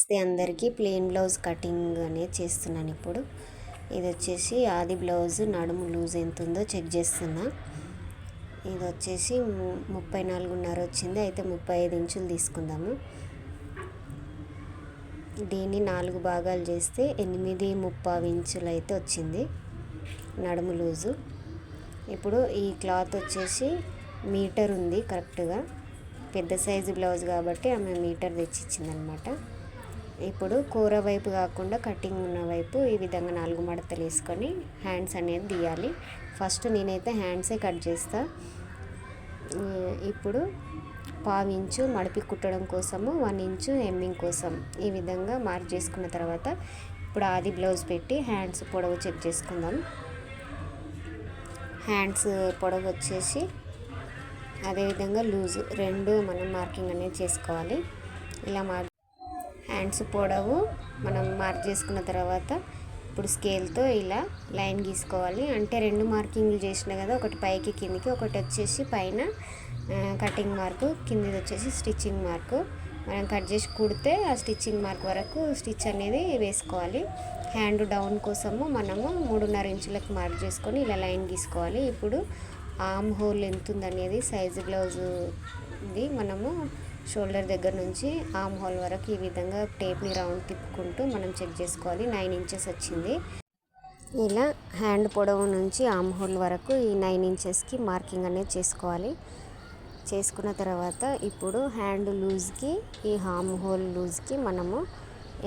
నమస్తే అందరికీ plain blouse cutting అనేది చేస్తున్నాను ఇప్పుడు. ఇది వచ్చేసి ఆది బ్లౌజ్ నడుము లూజ్ ఎంత ఉందో చెక్ చేస్తున్నా. ఇది వచ్చేసి ము- ముప్పై నాలుగున్నర వచ్చింది అయితే ముప్పై ఐదు ఇంచులు తీసుకుందాము. దీన్ని నాలుగు భాగాలు చేస్తే ఎనిమిది ముప్పావు ఇంచులు అయితే వచ్చింది నడుము లూజు. ఇప్పుడు ఈ క్లాత్ వచ్చేసి మీటర్ ఉంది కరెక్ట్గా. పెద్ద సైజు బ్లౌజ్ కాబట్టి ఆమె మీటర్ తెచ్చి ఇచ్చిందనమాట ఇప్పుడు కూర వైపు కాకుండా కటింగ్ ఉన్న వైపు ఈ విధంగా నాలుగు మడతలు వేసుకొని హ్యాండ్స్ అనేది తీయాలి. ఫస్ట్ నేనైతే హ్యాండ్సే కట్ చేస్తా. ఇప్పుడు పావు ఇంచు మడిపి కుట్టడం కోసము వన్ ఇంచు హెమ్మింగ్ కోసం ఈ విధంగా మార్క్ చేసుకున్న తర్వాత ఇప్పుడు ఆది బ్లౌజ్ పెట్టి హ్యాండ్స్ పొడవు చెక్ చేసుకుందాం. హ్యాండ్స్ పొడవు వచ్చేసి అదేవిధంగా లూజు రెండు మనం మార్కింగ్ అనేది చేసుకోవాలి. ఇలా మార్క్ హ్యాండ్స్ పొడవు మనం మార్క్ చేసుకున్న తర్వాత ఇప్పుడు స్కేల్తో ఇలా లైన్ గీసుకోవాలి. అంటే రెండు మార్కింగ్లు చేసిన కదా ఒకటి పైకి కిందికి ఒకటి వచ్చేసి పైన కటింగ్ మార్కు కిందిది వచ్చేసి స్టిచ్చింగ్ మార్కు. మనం కట్ చేసి కుడితే ఆ స్టిచ్చింగ్ మార్క్ వరకు స్టిచ్ అనేది వేసుకోవాలి. హ్యాండ్ డౌన్ కోసము మనము మూడున్నర ఇంచులకు మార్క్ చేసుకొని ఇలా లైన్ గీసుకోవాలి. ఇప్పుడు ఆమ్ హోల్ ఎంత ఉందనేది సైజు బ్లౌజు ఇది మనము షోల్డర్ దగ్గర నుంచి ఆమ్ హోల్ వరకు ఈ విధంగా టేప్ని రౌండ్ తిప్పుకుంటూ మనం చెక్ చేసుకోవాలి. నైన్ ఇంచెస్ వచ్చింది. ఇలా హ్యాండ్ పొడవు నుంచి ఆమ్ హోల్ వరకు ఈ నైన్ ఇంచెస్కి మార్కింగ్ అనేది చేసుకోవాలి. చేసుకున్న తర్వాత ఇప్పుడు హ్యాండ్ లూజ్కి ఈ హామ్ హోల్ లూజ్కి మనము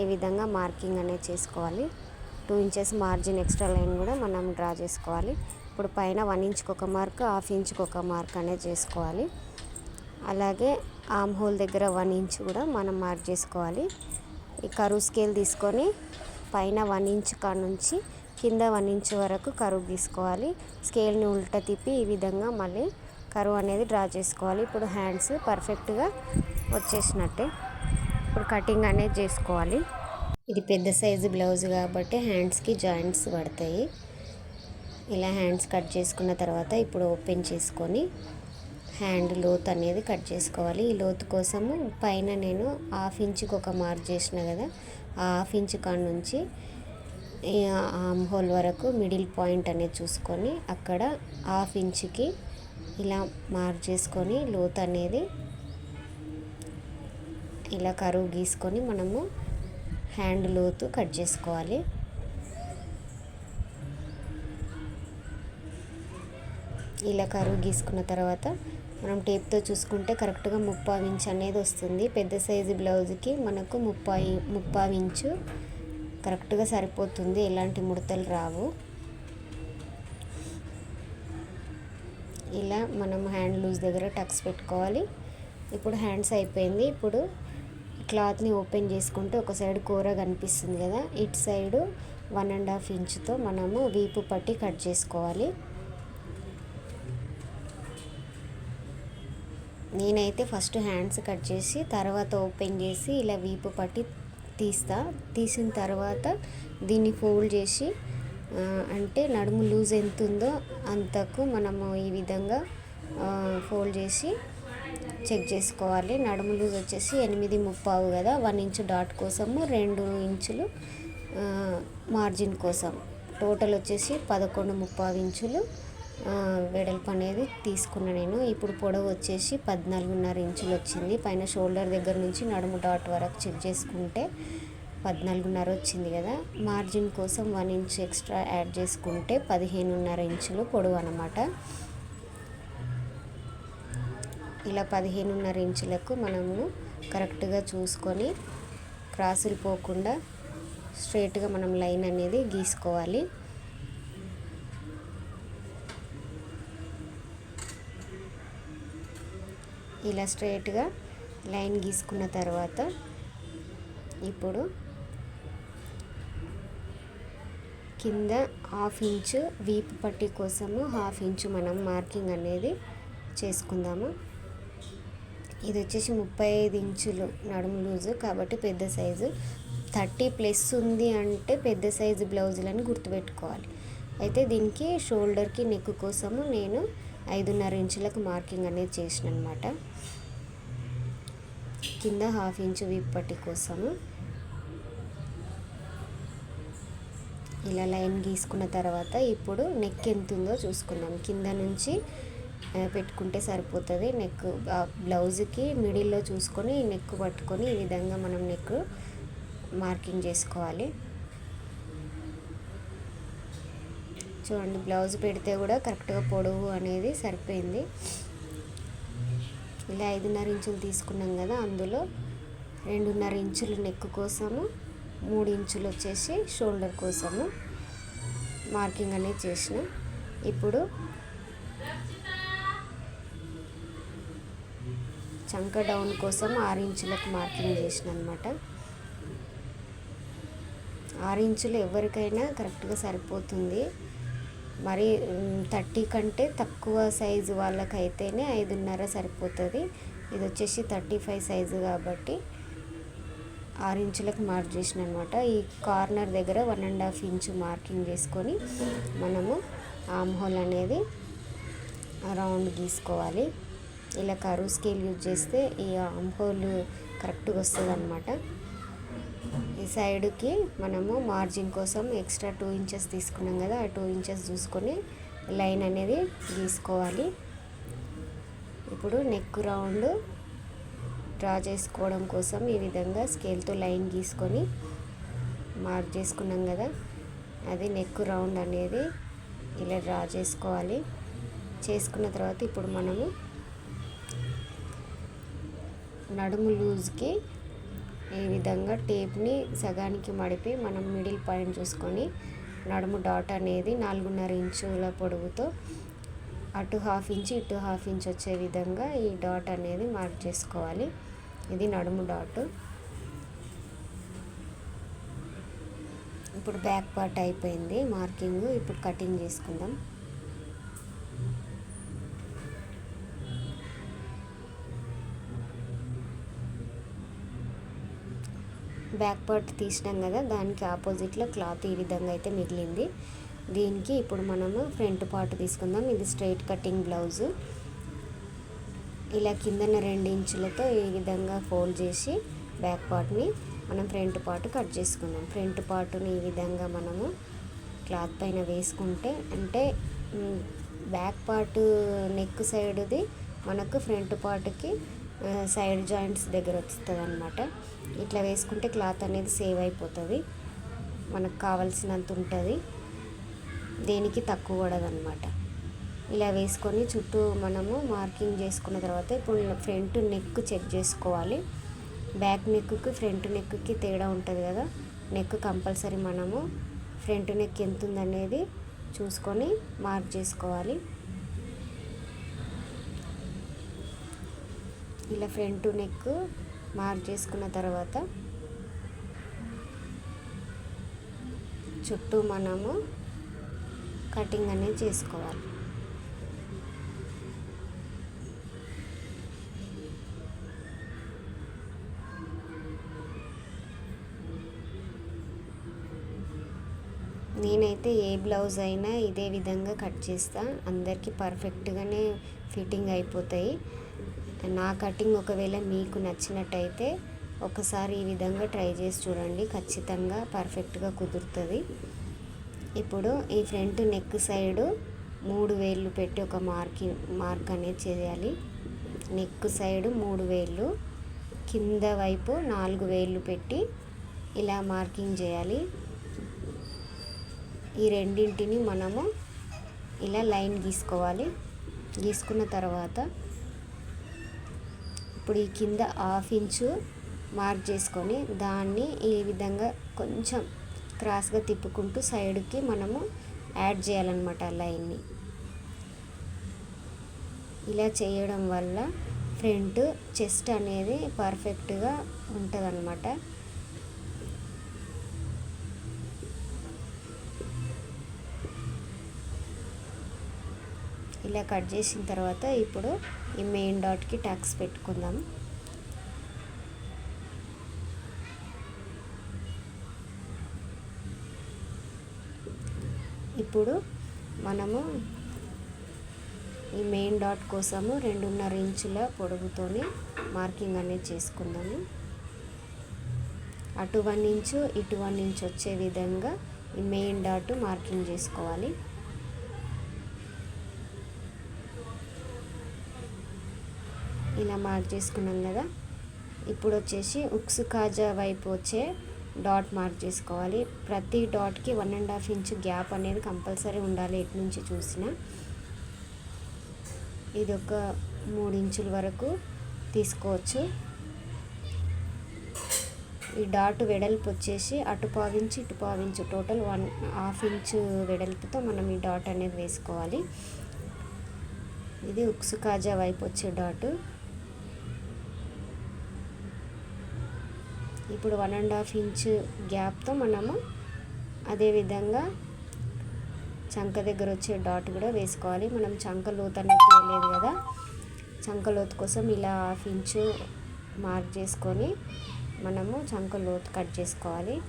ఈ విధంగా మార్కింగ్ అనేది చేసుకోవాలి. Two inches margin extra line కూడా మనం డ్రా చేసుకోవాలి. ఇప్పుడు పైన వన్ ఇంచ్కి ఒక మార్క్ హాఫ్ ఇంచ్కి ఒక మార్క్ అనేది చేసుకోవాలి. అలాగే ఆమ్ హోల్ దగ్గర వన్ ఇంచ్ కూడా మనం మార్క్ చేసుకోవాలి. ఈ కరువు స్కేల్ తీసుకొని పైన వన్ ఇంచ్ కాడ నుంచి కింద వన్ ఇంచ్ వరకు కరువు గీసుకోవాలి. స్కేల్ని ఉల్టా తిప్పి ఈ విధంగా మళ్ళీ కరువు అనేది డ్రా చేసుకోవాలి. ఇప్పుడు హ్యాండ్స్ పర్ఫెక్ట్గా వచ్చేసినట్టే. ఇప్పుడు కటింగ్ అనేది చేసుకోవాలి. ఇది పెద్ద సైజు బ్లౌజ్ కాబట్టి హ్యాండ్స్కి జాయింట్స్ పడతాయి. ఇలా హ్యాండ్స్ కట్ చేసుకున్న తర్వాత ఇప్పుడు ఓపెన్ చేసుకొని హ్యాండ్ లోత్ అనేది కట్ చేసుకోవాలి. ఈ లోతు కోసము పైన నేను హాఫ్ ఇంచుకి ఒక మార్క్ చేసిన కదా ఆ హాఫ్ ఇంచ్ కాడ నుంచి ఆమ్ హోల్ వరకు మిడిల్ పాయింట్ అనేది చూసుకొని అక్కడ హాఫ్ ఇంచుకి ఇలా మార్క్ చేసుకొని లోత్ అనేది ఇలా కరువు గీసుకొని మనము హ్యాండ్ లోతు కట్ చేసుకోవాలి. ఇలా కరువు గీసుకున్న తర్వాత మనం టేప్తో చూసుకుంటే కరెక్ట్గా ముప్పై ఇంచ్ అనేది వస్తుంది. పెద్ద సైజు బ్లౌజ్కి మనకు ముప్పై ముప్పై ఇంచు కరెక్ట్గా సరిపోతుంది. ఎలాంటి ముడతలు రావు. ఇలా మనం హ్యాండ్ లూజ్ దగ్గర టక్స్ పెట్టుకోవాలి. ఇప్పుడు హ్యాండ్స్ అయిపోయింది. ఇప్పుడు క్లాత్ని ఓపెన్ చేసుకుంటే ఒక సైడ్ కూర కనిపిస్తుంది కదా. ఇటు సైడు వన్ అండ్ హాఫ్ ఇంచుతో మనము వీపు పట్టి కట్ చేసుకోవాలి. నేనైతే ఫస్ట్ హ్యాండ్స్ కట్ చేసి తర్వాత ఓపెన్ చేసి ఇలా వీపు పట్టి తీస్తా. తీసిన తర్వాత దీన్ని ఫోల్డ్ చేసి అంటే నడుము లూజ్ ఎంత ఉందో అంతకు మనము ఈ విధంగా ఫోల్డ్ చేసి చెక్ చేసుకోవాలి. నడుము లూజ్ వచ్చేసి ఎనిమిది ముప్పావు కదా వన్ ఇంచ్ డాట్ కోసము రెండు ఇంచులు మార్జిన్ కోసం. టోటల్ వచ్చేసి పదకొండు ముప్పావు ఇంచులు వెడల్పు అనేది తీసుకున్నా నేను. ఇప్పుడు పొడవు వచ్చేసి పద్నాలుగున్నర ఇంచులు వచ్చింది. పైన షోల్డర్ దగ్గర నుంచి నడుము డాట్ వరకు చెక్ చేసుకుంటే పద్నాలుగున్నర వచ్చింది కదా. మార్జిన్ కోసం వన్ ఇంచ్ ఎక్స్ట్రా యాడ్ చేసుకుంటే పదిహేనున్నర ఇంచులు పొడవు అన్నమాట. ఇలా పదిహేనున్నర ఇంచులకు మనము కరెక్ట్గా చూసుకొని క్రాసులు పోకుండా స్ట్రేట్గా మనం లైన్ అనేది గీసుకోవాలి. ఇలా స్ట్రైట్గా లైన్ గీసుకున్న తర్వాత ఇప్పుడు కింద హాఫ్ ఇంచు వీపు పట్టి కోసము హాఫ్ ఇంచు మనం మార్కింగ్ అనేది చేసుకుందాము. ఇది వచ్చేసి ముప్పై ఐదు ఇంచులు నడుము లూజు కాబట్టి పెద్ద సైజు. థర్టీ ప్లస్ ఉంది అంటే పెద్ద సైజు బ్లౌజులని గుర్తుపెట్టుకోవాలి. అయితే దీనికి షోల్డర్కి నెక్ కోసము నేను ఐదున్నర ఇంచులకు మార్కింగ్ అనేది చేసిన అనమాట కింద హాఫ్ ఇంచు విప్పటి కోసము. ఇలా లైన్ గీసుకున్న తర్వాత ఇప్పుడు నెక్ ఎంత ఉందో చూసుకుందాం. కింద నుంచి పెట్టుకుంటే సరిపోతుంది. నెక్ బ్లౌజ్కి మిడిల్లో చూసుకొని నెక్ పట్టుకొని ఈ విధంగా మనం నెక్ మార్కింగ్ చేసుకోవాలి. చూడండి బ్లౌజ్ పెడితే కూడా కరెక్ట్గా పొడవు అనేది సరిపోయింది. ఇలా ఐదున్నర ఇంచులు తీసుకున్నాం కదా అందులో. రెండున్నర ఇంచులు నెక్ కోసము మూడు ఇంచులు వచ్చేసి షోల్డర్ కోసము మార్కింగ్ అనేది చేసిన. ఇప్పుడు చంక డౌన్ కోసం ఆరు ఇంచులకు మార్కింగ్ చేసిన అనమాట ఆరు ఇంచులు ఎవరికైనా కరెక్ట్గా సరిపోతుంది. మరి థర్టీ కంటే తక్కువ సైజు వాళ్ళకైతేనే ఐదున్నర సరిపోతుంది. ఇది వచ్చేసి థర్టీ ఫైవ్ సైజు కాబట్టి ఆరు ఇంచులకు మార్క్ చేసిన అనమాట ఈ కార్నర్ దగ్గర one and half inch marking చేసుకొని మనము ఆమ్ హోల్ అనేది రౌండ్ గీసుకోవాలి. ఇలా కరువు స్కేల్ యూజ్ చేస్తే ఈ ఆమ్ హోల్ కరెక్ట్గా వస్తుంది అనమాట ఈ సైడ్కి మనము మార్జిన్ కోసం ఎక్స్ట్రా టూ ఇంచెస్ తీసుకున్నాం కదా ఆ టూ ఇంచెస్ చూసుకొని లైన్ అనేది గీసుకోవాలి. ఇప్పుడు నెక్ రౌండ్ డ్రా చేసుకోవడం కోసం ఈ విధంగా స్కేల్తో లైన్ గీసుకొని మార్క్ చేసుకున్నాం కదా అది నెక్ రౌండ్ అనేది ఇలా డ్రా చేసుకోవాలి. చేసుకున్న తర్వాత ఇప్పుడు మనము నడుము లూజ్కి ఈ విధంగా టేప్ని సగానికి మడిపి మనం మిడిల్ పాయింట్ చూసుకొని నడుము డాట్ అనేది నాలుగున్నర ఇంచుల పొడవుతో అటు హాఫ్ ఇంచ్ ఇటు హాఫ్ ఇంచ్ వచ్చే విధంగా ఈ డాట్ అనేది మార్క్ చేసుకోవాలి. ఇది నడుము డాట్. ఇప్పుడు బ్యాక్ పార్ట్ అయిపోయింది మార్కింగ్. ఇప్పుడు కటింగ్ చేసుకుందాం. బ్యాక్ పార్ట్ తీసినాం కదా దానికి ఆపోజిట్లో క్లాత్ ఈ విధంగా అయితే మిగిలింది. దీనికి ఇప్పుడు మనము ఫ్రంట్ పార్ట్ తీసుకుందాం. ఇది స్ట్రైట్ కటింగ్ బ్లౌజు. ఇలా కిందన రెండు ఇంచులతో ఈ విధంగా ఫోల్డ్ చేసి బ్యాక్ పార్ట్ని మనం ఫ్రంట్ పార్ట్ కట్ చేసుకుందాం. ఫ్రంట్ పార్ట్ని ఈ విధంగా మనము క్లాత్ పైన వేసుకుంటే అంటే బ్యాక్ పార్ట్ నెక్ సైడ్ది మనకు ఫ్రంట్ పార్ట్కి సైడ్ జాయింట్స్ దగ్గర వస్తుంది అనమాట ఇట్లా వేసుకుంటే క్లాత్ అనేది సేవ్ అయిపోతుంది. మనకు కావాల్సినంత ఉంటుంది. దేనికి తక్కువ పడదనమాట ఇలా వేసుకొని చుట్టూ మనము మార్కింగ్ చేసుకున్న తర్వాత ఇప్పుడు ఫ్రంట్ నెక్ చెక్ చేసుకోవాలి. బ్యాక్ నెక్కి ఫ్రంట్ నెక్కి తేడా ఉంటుంది కదా. నెక్ కంపల్సరీ మనము ఫ్రంట్ నెక్ ఎంత ఉందనేది చూసుకొని మార్క్ చేసుకోవాలి. ఇలా ఫ్రంట్ నెక్ మార్క్ చేసుకున్న తర్వాత చుట్టూ మనము కటింగ్ అనేది చేసుకోవాలి. నేనైతే ఏ బ్లౌజ్ అయినా ఇదే విధంగా కట్ చేస్తా. అందరికీ పర్ఫెక్ట్గానే ఫిట్టింగ్ అయిపోతాయి. నా కటింగ్ ఒకవేళ మీకు నచ్చినట్టయితే ఒకసారి ఈ విధంగా ట్రై చేసి చూడండి. ఖచ్చితంగా పర్ఫెక్ట్గా కుదురుతుంది. ఇప్పుడు ఈ ఫ్రంట్ నెక్ సైడు మూడు వేళ్ళు పెట్టి ఒక మార్కింగ్ మార్క్ అనేది చేయాలి. నెక్ సైడు మూడు వేళ్ళు కింద వైపు నాలుగు వేళ్ళు పెట్టి ఇలా మార్కింగ్ చేయాలి. ఈ రెండింటిని మనము ఇలా లైన్ గీసుకోవాలి. గీసుకున్న తర్వాత ఇప్పుడు ఈ కింద హాఫ్ ఇంచు మార్క్ చేసుకొని దాన్ని ఈ విధంగా కొంచెం క్రాస్గా తిప్పుకుంటూ సైడ్కి మనము యాడ్ చేయాలన్నమాట లైన్ని. ఇలా చేయడం వల్ల ఫ్రంట్ చెస్ట్ అనేది పర్ఫెక్ట్గా ఉంటుందన్నమాట. ఇలా కట్ చేసిన తర్వాత ఇప్పుడు ఈ మెయిన్ డాట్కి ట్యాక్స్ పెట్టుకుందాం. ఇప్పుడు మనము ఈ మెయిన్ డాట్ కోసము రెండున్నర ఇంచుల పొడుగుతోనే మార్కింగ్ అనేది చేసుకుందాము. అటు వన్ ఇంచు ఇటు వన్ ఇంచు వచ్చే విధంగా ఈ మెయిన్ డాట్ మార్కింగ్ చేసుకోవాలి. ఇలా మార్క్ చేసుకున్నాం కదా. ఇప్పుడు వచ్చేసి ఉక్స్ కాజా వైపు వచ్చే డాట్ మార్క్ చేసుకోవాలి. ప్రతి డాట్కి one and half inch gap అనేది కంపల్సరీ ఉండాలి ఎటు నుంచి చూసినా. ఇది ఒక మూడు ఇంచుల వరకు తీసుకోవచ్చు. ఈ డాట్ వెడల్పు వచ్చేసి అటు పావించి ఇటు పావించు టోటల్ వన్ హాఫ్ ఇంచు వెడల్పుతో మనం ఈ డాట్ అనేది వేసుకోవాలి. ఇది ఉక్సు కాజా వైపు వచ్చే డాట్. ఇప్పుడు వన్ అండ్ హాఫ్ ఇంచ్ గ్యాప్తో మనము అదేవిధంగా చంక దగ్గర వచ్చే డాట్ కూడా వేసుకోవాలి. మనం చంక లోతు అనేది తీయలేదు కదా. చంక లోతు కోసం ఇలా హాఫ్ ఇంచు మార్క్ చేసుకొని మనము చంక లోతు కట్ చేసుకోవాలి.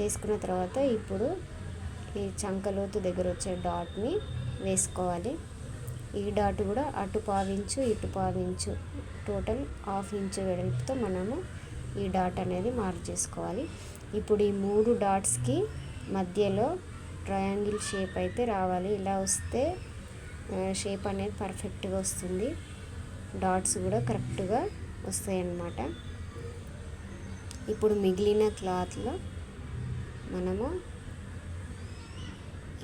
చేసుకున్న తర్వాత ఇప్పుడు ఈ చంక లోతు దగ్గర వచ్చే డాట్ని వేసుకోవాలి. ఈ డాట్ కూడా అటు పావించు ఇటు పావించు. టోటల్ హాఫ్ ఇంచు వెడల్పుతో మనము ఈ డాట్ అనేది మార్క్ చేసుకోవాలి. ఇప్పుడు ఈ మూడు డాట్స్కి మధ్యలో ట్రయాంగిల్ షేప్ అయితే రావాలి. ఇలా వస్తే షేప్ అనేది పర్ఫెక్ట్గా వస్తుంది. డాట్స్ కూడా కరెక్ట్గా వస్తాయి అన్నమాట ఇప్పుడు మిగిలిన క్లాత్లో మనము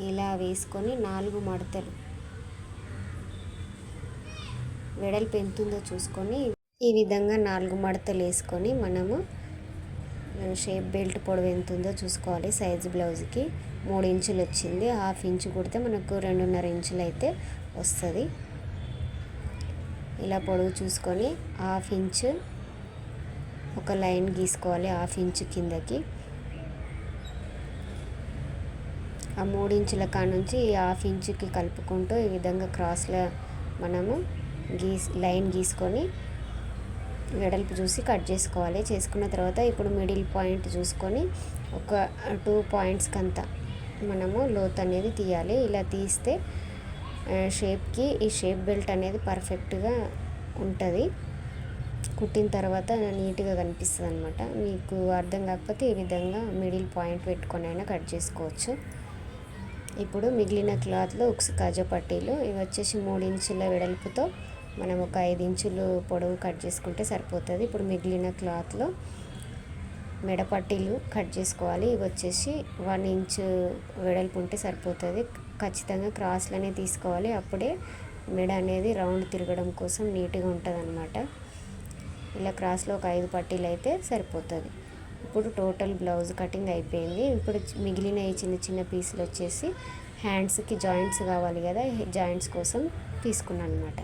ఇలా వేసుకొని నాలుగు మడతలు వెడల్పు ఎంత ఉందో చూసుకొని ఈ విధంగా నాలుగు మడతలు వేసుకొని మనము షేప్ బెల్ట్ పొడవు ఎంత ఉందో చూసుకోవాలి. సైజ్ బ్లౌజ్కి మూడు ఇంచులు వచ్చింది హాఫ్ ఇంచు కుడితే మనకు రెండున్నర ఇంచులు అయితే వస్తుంది. ఇలా పొడవు చూసుకొని హాఫ్ ఇంచు ఒక లైన్ గీసుకోవాలి హాఫ్ ఇంచు కిందకి. ఆ మూడు ఇంచుల కాడ నుంచి ఈ హాఫ్ ఇంచుకి కలుపుకుంటూ ఈ విధంగా క్రాస్లో మనము గీ లైన్ గీసుకొని వెడల్పు చూసి కట్ చేసుకోవాలి. చేసుకున్న తర్వాత ఇప్పుడు మిడిల్ పాయింట్ చూసుకొని ఒక టూ పాయింట్స్కి అంతా మనము లోత్ అనేది తీయాలి. ఇలా తీస్తే షేప్కి ఈ షేప్ బెల్ట్ అనేది పర్ఫెక్ట్గా ఉంటుంది. కుట్టిన తర్వాత నీట్గా కనిపిస్తుంది అనమాట మీకు అర్థం కాకపోతే ఈ విధంగా మిడిల్ పాయింట్ పెట్టుకొని అయినా కట్ చేసుకోవచ్చు. ఇప్పుడు మిగిలిన క్లాత్లో ఉక్స్ కాజా పట్టీలు ఇవి వచ్చేసి మూడు ఇంచుల వెడల్పుతో మనం ఒక ఐదు ఇంచులు పొడవు కట్ చేసుకుంటే సరిపోతుంది. ఇప్పుడు మిగిలిన క్లాత్లో మెడపట్టీలు కట్ చేసుకోవాలి. ఇవి వచ్చేసి వన్ ఇంచ్ వెడల్పు ఉంటే సరిపోతుంది. ఖచ్చితంగా క్రాస్లనే తీసుకోవాలి. అప్పుడే మెడ అనేది రౌండ్ తిరగడం కోసం నీట్గా ఉంటుంది అనమాట ఇలా క్రాస్లో ఒక ఐదు పట్టీలు అయితే సరిపోతుంది. ఇప్పుడు టోటల్ బ్లౌజ్ కటింగ్ అయిపోయింది. ఇప్పుడు మిగిలిన ఈ చిన్న చిన్న పీసులు వచ్చేసి హ్యాండ్స్కి జాయింట్స్ కావాలి కదా జాయింట్స్ కోసం తీసుకున్నాను అనమాట